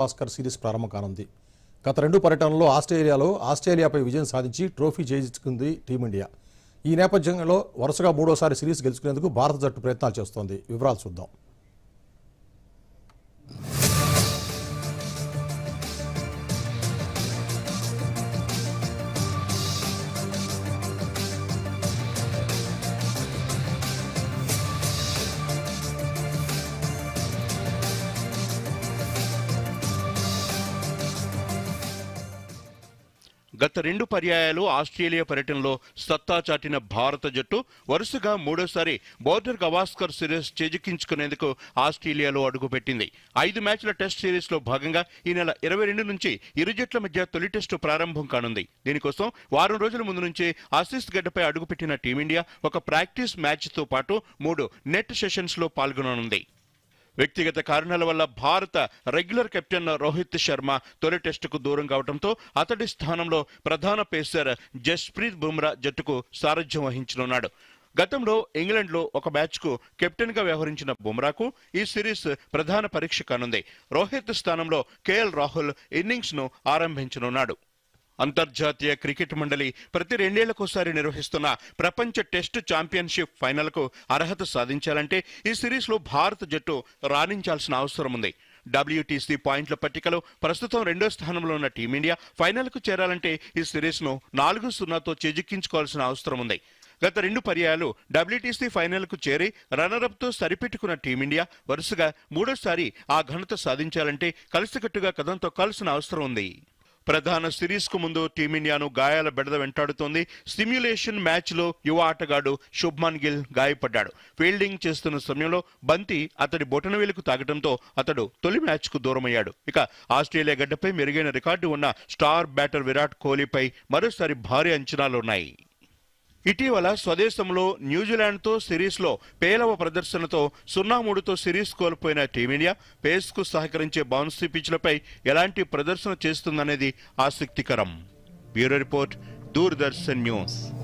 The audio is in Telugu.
భాస్కర్ సిరీస్ ప్రారంభం కానుంది. గత రెండు పర్యటనలో ఆస్ట్రేలియాలో ఆస్ట్రేలియాపై విజయం సాధించి ట్రోఫీ చేయించుకుంది టీమిండియా. ఈ నేపథ్యంలో వరుసగా మూడోసారి సిరీస్ గెలుచుకునేందుకు భారత జట్టు ప్రయత్నాలు చేస్తోంది. వివరాలు చూద్దాం. గత రెండు పర్యాయాలు ఆస్ట్రేలియా పర్యటనలో సత్తా చాటిన భారత జట్టు వరుసగా మూడోసారి బోర్డర్ గవాస్కర్ సిరీస్ చేజిక్కించుకునేందుకు ఆస్ట్రేలియాలో అడుగుపెట్టింది. ఐదు మ్యాచ్ల టెస్ట్ సిరీస్లో భాగంగా ఈ నెల ఇరవై రెండు నుంచి ఇరు జట్ల మధ్య తొలి టెస్టు ప్రారంభం కానుంది. దీనికోసం వారం రోజుల ముందు నుంచే ఆసీస్ గడ్డపై అడుగుపెట్టిన టీమిండియా ఒక ప్రాక్టీస్ మ్యాచ్తో పాటు మూడు నెట్ సెషన్స్లో పాల్గొననుంది. వ్యక్తిగత కారణాల వల్ల భారత రెగ్యులర్ కెప్టెన్ రోహిత్ శర్మ తొలి టెస్టుకు దూరం కావడంతో అతడి స్థానంలో ప్రధాన పేసర్ జస్ప్రీత్ బుమ్రా జట్టుకు సారథ్యం వహించనున్నాడు. గతంలో ఇంగ్లాండ్లో ఒక మ్యాచ్కు కెప్టెన్గా వ్యవహరించిన బుమ్రాకు ఈ సిరీస్ ప్రధాన పరీక్ష కానుంది. రోహిత్ స్థానంలో కేఎల్ రాహుల్ ఇన్నింగ్స్ను ఆరంభించనున్నాడు. అంతర్జాతీయ క్రికెట్ మండలి ప్రతి రెండేళ్ళకోసారి నిర్వహిస్తున్న ప్రపంచ టెస్ట్ ఛాంపియన్షిప్ ఫైనల్కు అర్హత సాధించాలంటే ఈ సిరీస్లో భారత జట్టు రాణించాల్సిన అవసరం ఉంది. డబ్ల్యూటీసీ పాయింట్ల పట్టికలో ప్రస్తుతం రెండో స్థానంలో ఉన్న టీమిండియా ఫైనల్కు చేరాలంటే ఈ సిరీస్ను నాలుగు సున్నాతో చేజిక్కించుకోవాల్సిన అవసరం ఉంది. గత రెండు పర్యాయాలు డబ్ల్యూటీసీ ఫైనల్కు చేరి రన్నరప్తో సరిపెట్టుకున్న టీమిండియా వరుసగా మూడోసారి ఆ ఘనత సాధించాలంటే కలిసికట్టుగా కథం తొక్కాల్సిన అవసరం ఉంది. ప్రధాన సిరీస్కు ముందు టీమిండియాను గాయాల బెడద వెంటాడుతోంది. స్టిమ్యులేషన్ మ్యాచ్లో యువ ఆటగాడు శుభ్మన్ గిల్ గాయపడ్డాడు. ఫీల్డింగ్ చేస్తున్న సమయంలో బంతి అతడి బొటనవేలుకు తాగడంతో అతడు తొలి మ్యాచ్కు దూరమయ్యాడు. ఇక ఆస్ట్రేలియా గడ్డపై మెరుగైన రికార్డు ఉన్న స్టార్ బ్యాటర్ విరాట్ కోహ్లీపై మరోసారి భారీ అంచనాలున్నాయి. ఇటీవల స్వదేశంలో న్యూజిలాండ్తో సిరీస్లో పేలవ ప్రదర్శనతో సున్నా మూడుతో సిరీస్ కోల్పోయిన టీమిండియా పేస్కు సహకరించే బౌన్సీ పిచ్లపై ఎలాంటి ప్రదర్శన చేస్తుందనేది ఆసక్తికరం. Bureau report Doordarshan news.